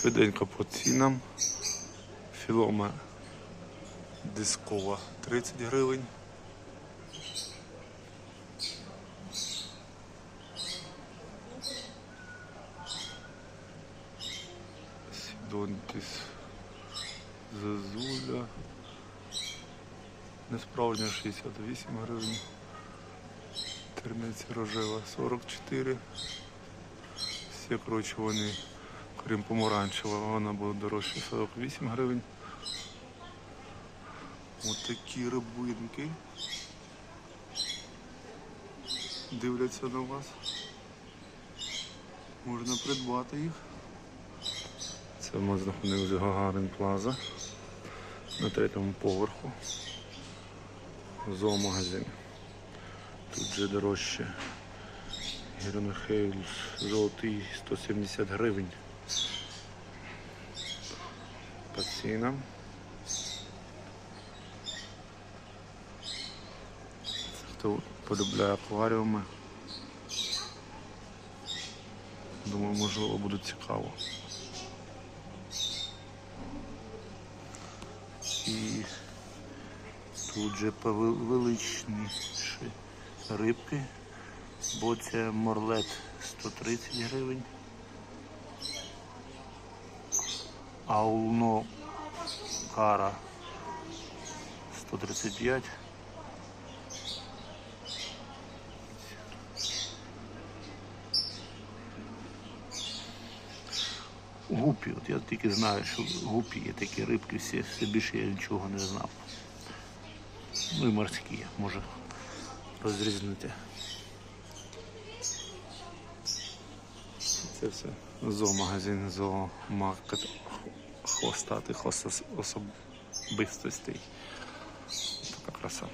Швиденько по цінам. Філома дискова 30 гривень. Сідонтіс Зазуля. Несправжня 68 гривень. Терниця рожева 44. Всі, коротше, вони, крім помаранчева, вона буде дорожче 48 гривень. Ось такі рибинки. Дивляться на вас. Можна придбати їх. Це ми знаходимося Гагарин Плаза на третьому поверху. Зоомагазин. Тут же дорожче. Гірнохейлс золотий 170 гривень. По цінам. Хто полюбляє акваріуми. Думаю, можливо, буде цікаво. І тут же повеличніші рибки. Бо це морлет 130 гривень. Ауно кара 135. Гупі, от я тільки знаю, що гупі є такі рибки, всі, все більше я нічого не знав. Ну і морські, може розрізнити. Це все зоомагазин, зоомаркет хвостатих особистостей. Така краса.